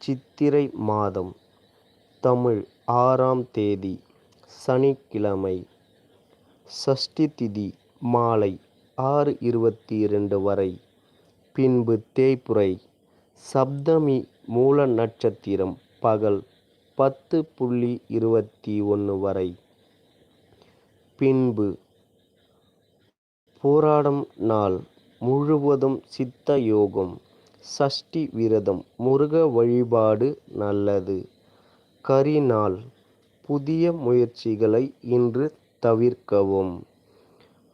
சித்திரை மாதம் தமிழ் ஆறாம் தேதி சனிக்கிழமை சஷ்டி திதி மாலை ஆறு இருபத்தி இரண்டு வரை. பின்பு தேய்புரை சப்தமி மூல நட்சத்திரம் பகல் பத்து புள்ளி இருபத்தி ஒன்று வரை. பின்பு போராடம் நாள் முழுவதும் சித்த யோகம் சஷ்டி விரதம் முருக வழிபாடு நல்லது. கரிநாள் புதிய முயற்சிகளை இன்று தவிர்க்கவும்.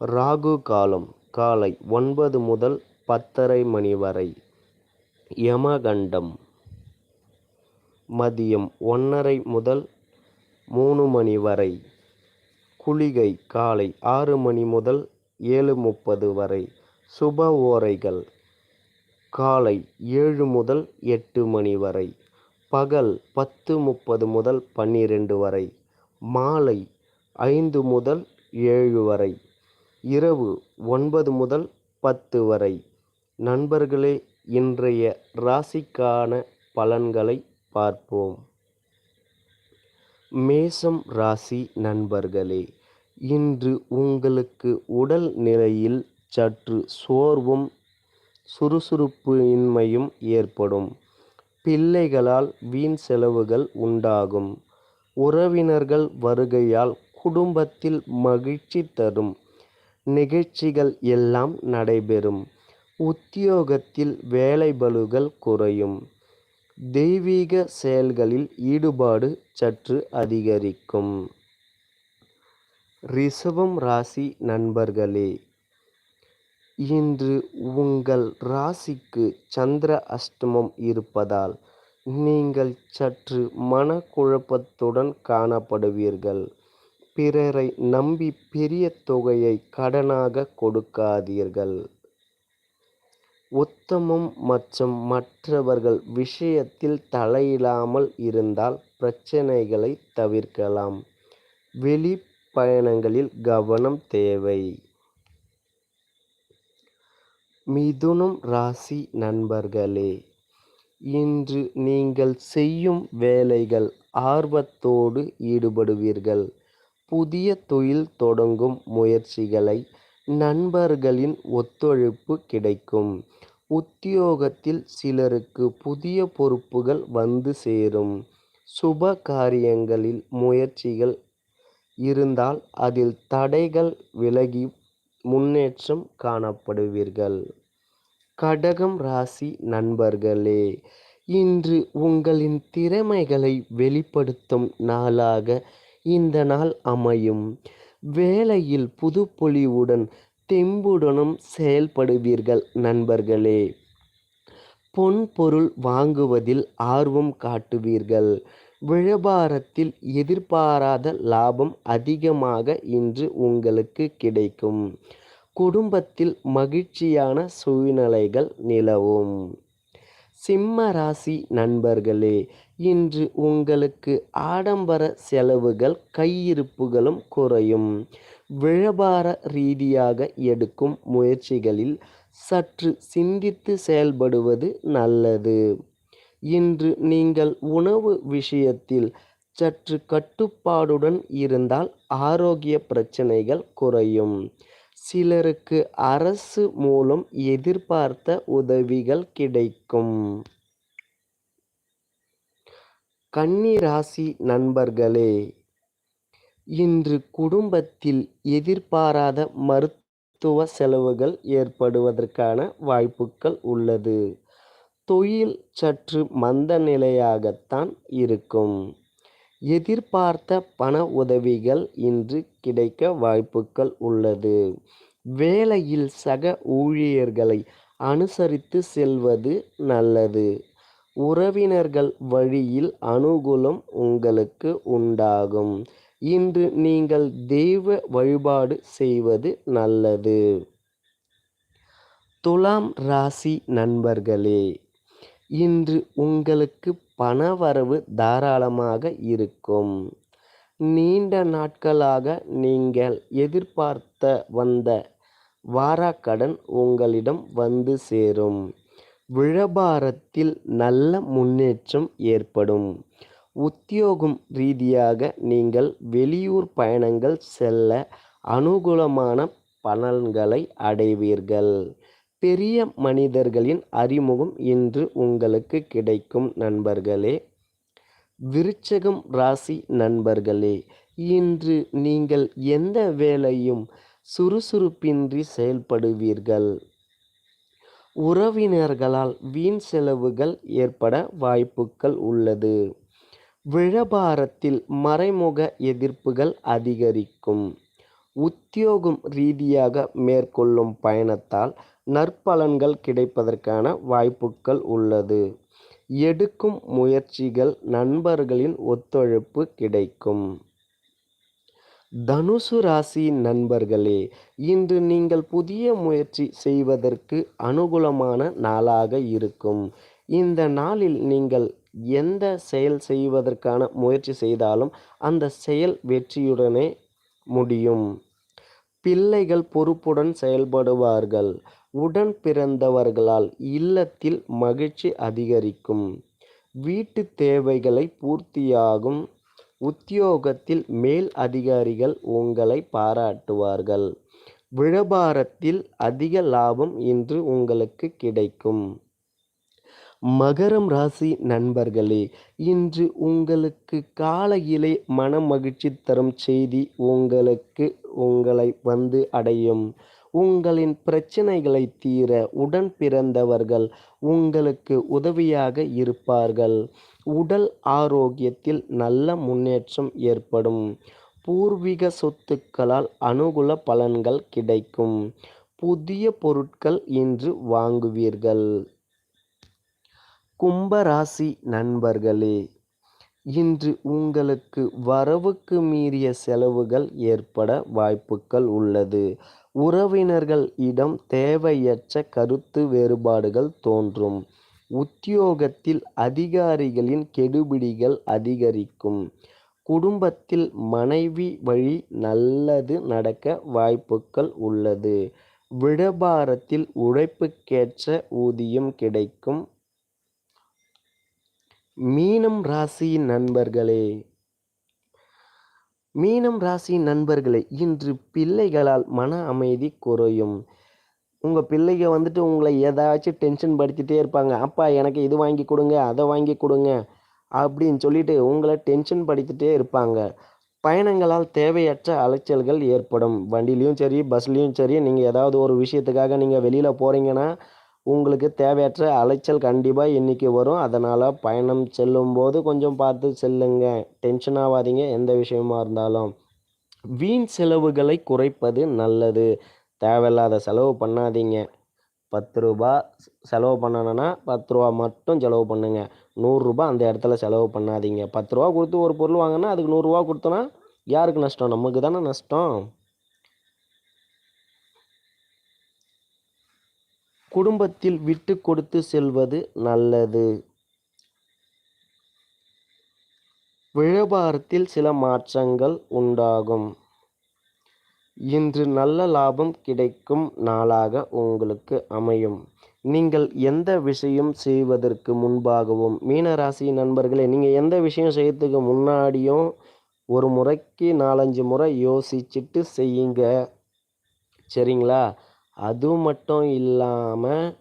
ராகு காலம் காலை ஒன்பது முதல் பத்தரை மணி வரை. யமகண்டம் மதியம் ஒன்றரை முதல் மூணு மணி வரை. குளிகை காலை ஆறு மணி முதல் ஏழு முப்பது வரை. சுப ஓரைகள் காலை ஏழு முதல் எட்டு மணி வரை பகல் பத்து முப்பது முதல் பன்னிரெண்டு வரை மாலை ஐந்து முதல் ஏழு வரை இரவு ஒன்பது முதல் பத்து வரை. நண்பர்களே இன்றைய ராசிக்கான பலன்களை பார்ப்போம். மேசம் ராசி நண்பர்களே இன்று உங்களுக்கு உடல் நிலையில் சற்று சோர்வும் சுறுசுறுப்பு இன்மையும் ஏற்படும். பிள்ளைகளால் வீண் செலவுகள் உண்டாகும். உறவினர்கள் வருகையால் குடும்பத்தில் மகிழ்ச்சி தரும். நிகழ்ச்சிகள் எல்லாம் நடைபெறும். உத்தியோகத்தில் வேலைபளுகள் குறையும். தெய்வீக செயல்களில் ஈடுபாடு சற்று அதிகரிக்கும். ரிஷபம் ராசி நண்பர்களே இன்று உங்கள் ராசிக்கு சந்திர அஷ்டமம் இருப்பதால் நீங்கள் சற்று மனக்குழப்பத்துடன் காணப்படுவீர்கள். பிறரை நம்பி பெரிய தொகையை கடனாக கொடுக்காதீர்கள். உத்தமம் மற்றும் மற்றவர்கள் விஷயத்தில் தலையிடாமல் இருந்தால் பிரச்சனைகளை தவிர்க்கலாம். வெளி பயணங்களில் கவனம் தேவை. மிதுனம் ராசி நண்பர்களே இன்று நீங்கள் செய்யும் வேலைகள் ஆர்வத்தோடு ஈடுபடுவீர்கள். புதிய தொழில் தொடங்கும் முயற்சிகளை நண்பர்களின் ஒத்துழைப்பு கிடைக்கும். உத்தியோகத்தில் சிலருக்கு புதிய பொறுப்புகள் வந்து சேரும். சுப காரியங்களில் முயற்சிகள் இருந்தால் அதில் தடைகள் விலகி முன்னேற்றம் காணப்படுவீர்கள். கடகம் ராசி நண்பர்களே இன்று உங்களின் திறமைகளை வெளிப்படுத்தும் நாளாக இந்த நாள் அமையும். வேலையில் புதுப்பொலிவுடன் தெம்புடனும் செயல்படுவீர்கள் நண்பர்களே. பொன் பொருள் வாங்குவதில் ஆர்வம் காட்டுவீர்கள். வியாபாரத்தில் எதிர்பாராத லாபம் அதிகமாக இன்று உங்களுக்கு கிடைக்கும். குடும்பத்தில் மகிழ்ச்சியான சூழ்நிலைகள் நிலவும். சிம்ம ராசி நண்பர்களே இன்று உங்களுக்கு ஆடம்பர செலவுகள் கையிருப்புகளும் குறையும். வியாபார ரீதியாக எடுக்கும் முயற்சிகளில் சற்று சிந்தித்து செயல்படுவது நல்லது. இன்று நீங்கள் உணவு விஷயத்தில் சற்று கட்டுப்பாடுடன் இருந்தால் ஆரோக்கிய பிரச்சனைகள் குறையும். சிலருக்கு அரசு மூலம் எதிர்பார்த்த உதவிகள் கிடைக்கும். கன்னிராசி நண்பர்களே இன்று குடும்பத்தில் எதிர்பாராத மருத்துவ செலவுகள் ஏற்படுவதற்கான வாய்ப்புகள் உள்ளது. தொழில் சற்று மந்த நிலையாகத்தான் இருக்கும். எதிர்பார்த்த பண உதவிகள் இன்று கிடைக்க வாய்ப்புகள் உள்ளது. வேலையில் சக ஊழியர்களை அனுசரித்து செல்வது நல்லது. உறவினர்கள் வழியில் அனுகூலம் உங்களுக்கு உண்டாகும். இன்று நீங்கள் தெய்வ வழிபாடு செய்வது நல்லது. துலாம் ராசி நண்பர்களே இன்று உங்களுக்கு பணவரவு தாராளமாக இருக்கும். நீண்ட நாட்களாக நீங்கள் எதிர்பார்த்த வந்த வாராக்கடன் உங்களிடம் வந்து சேரும். வியாபாரத்தில் நல்ல முன்னேற்றம் ஏற்படும். உத்தியோகம் ரீதியாக நீங்கள் வெளியூர் பயணங்கள் செல்ல அனுகூலமான பலன்களை அடைவீர்கள். பெரிய மனிதர்களின் அறிமுகம் இன்று உங்களுக்கு கிடைக்கும் நண்பர்களே. விருச்சகம் ராசி நண்பர்களே இன்று நீங்கள் எந்த வேலையும் சுறுசுறுப்பின்றி செயல்படுவீர்கள்? உறவினர்களால் வீண் செலவுகள் ஏற்பட வாய்ப்புகள் உள்ளது. வியாபாரத்தில் மறைமுக எதிர்ப்புகள் அதிகரிக்கும். உத்தியோகம் ரீதியாக மேற்கொள்ளும் பயணத்தால் நற்பலன்கள் கிடைப்பதற்கான வாய்ப்புகள் உள்ளது. எடுக்கும் முயற்சிகள் நண்பர்களின் ஒத்துழைப்பு கிடைக்கும். தனுசு ராசி நண்பர்களே இன்று நீங்கள் புதிய முயற்சி செய்வதற்கு அனுகூலமான நாளாக இருக்கும். இந்த நாளில் நீங்கள் எந்த செயல் செய்வதற்கான முயற்சி செய்தாலும் அந்த செயல் வெற்றியுடனே முடியும். பிள்ளைகள் பொறுப்புடன் செயல்படுவார்கள். உடன் பிறந்தவர்களால் இல்லத்தில் மகிழ்ச்சி அதிகரிக்கும். வீட்டு தேவைகளை பூர்த்தியாகும். உத்தியோகத்தில் மேல் அதிகாரிகள் உங்களை பாராட்டுவார்கள். வியாபாரத்தில் அதிக லாபம் இன்று உங்களுக்கு கிடைக்கும். மகரம் ராசி நண்பர்களே இன்று உங்களுக்கு காலையிலே மன மகிழ்ச்சி தரும் செய்தி உங்களுக்கு உங்களை வந்து அடையும். உங்களின் பிரச்சனைகளை தீர உடன் பிறந்தவர்கள் உங்களுக்கு உதவியாக இருப்பார்கள். உடல் ஆரோக்கியத்தில் நல்ல முன்னேற்றம் ஏற்படும். பூர்வீக சொத்துக்களால் அனுகூல பலன்கள் கிடைக்கும். புதிய பொருட்கள் இன்று வாங்குவீர்கள். கும்பராசி நண்பர்களே இன்று உங்களுக்கு வரவுக்கு மீறிய செலவுகள் ஏற்பட வாய்ப்புகள் உள்ளது. உறவினர்கள் இடம் தேவையற்ற கருத்து வேறுபாடுகள் தோன்றும். உத்தியோகத்தில் அதிகாரிகளின் கெடுபிடிகள் அதிகரிக்கும். குடும்பத்தில் மனைவி வழி நல்லது நடக்க வாய்ப்புகள் உள்ளது. வியாபாரத்தில் உழைப்புக்கேற்ற ஊதியம் கிடைக்கும். மீனம் ராசி நண்பர்களே. மீனம் ராசி நண்பர்களே இன்று பிள்ளைகளால் மன அமைதி குறையும். உங்கள் பிள்ளைங்க வந்துட்டு உங்களை ஏதாச்சும் டென்ஷன் படுத்திகிட்டே இருப்பாங்க. அப்பா எனக்கு இது வாங்கி கொடுங்க அதை வாங்கி கொடுங்க அப்படின்னு சொல்லிட்டு உங்களை டென்ஷன் படுத்திகிட்டே இருப்பாங்க. பயணங்களால் தேவையற்ற அலைச்சல்கள் ஏற்படும். வண்டிலையும் சரி பஸ்லேயும் சரி நீங்கள் ஏதாவது ஒரு விஷயத்துக்காக நீங்கள் வெளியில் போகிறீங்கன்னா உங்களுக்கு தேவையற்ற அலைச்சல் கண்டிப்பாக இன்றைக்கி வரும். அதனால் பயணம் செல்லும்போது கொஞ்சம் பார்த்து செல்லுங்க. டென்ஷன் ஆகாதீங்க எந்த விஷயமா இருந்தாலும். வீண் செலவுகளை குறைப்பது நல்லது. தேவையில்லாத செலவு பண்ணாதீங்க. பத்து ரூபா செலவு பண்ணணுன்னா பத்து ரூபா மட்டும் செலவு பண்ணுங்க. நூறுரூபா அந்த இடத்துல செலவு பண்ணாதீங்க. பத்து ரூபா கொடுத்து ஒரு பொருள் வாங்கினா அதுக்கு நூறுரூவா கொடுத்தோன்னா யாருக்கு நஷ்டம்? நமக்கு தானே நஷ்டம். குடும்பத்தில் விட்டு கொடுத்து செல்வது நல்லது. வியாபாரத்தில் சில மாற்றங்கள் உண்டாகும். இன்று நல்ல லாபம் கிடைக்கும் நாளாக உங்களுக்கு அமையும். நீங்கள் எந்த விஷயம் செய்வதற்கு முன்பாகவும் மீனராசி நண்பர்களே நீங்கள் எந்த விஷயம் செய்யறதுக்கு முன்னாடியும் ஒரு முறைக்கு நாலஞ்சு முறை யோசிச்சுட்டு செய்யுங்க. சரிங்களா? அது மட்டும் இல்லாமல்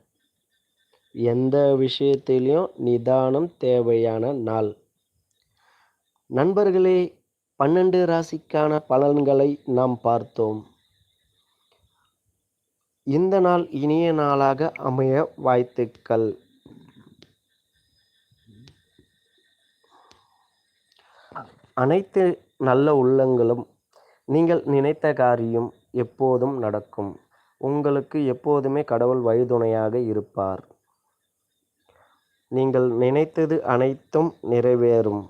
எந்த விஷயத்திலையும் நிதானம் தேவையான நாள். நண்பர்களே பன்னெண்டு ராசிக்கான பலன்களை நாம் பார்த்தோம். இந்த நாள் இனிய நாளாக அமைய வாழ்த்துக்கள். அனைத்து நல்ல உள்ளங்களும் நீங்கள் நினைத்த காரியம் எப்போதும் நடக்கும். உங்களுக்கு எப்போதுமே கடவுள் வழிதுணையாக இருப்பார். நீங்கள் நினைத்தது அனைத்தும் நிறைவேறும்.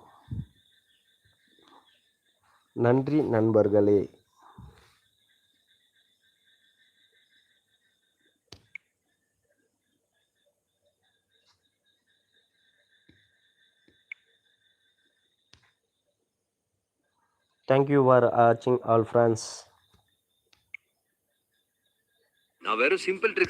நன்றி நண்பர்களே. Thank you for watching all friends. நான் வெறும் சிம்பிள் ட்ரிக்ஸ்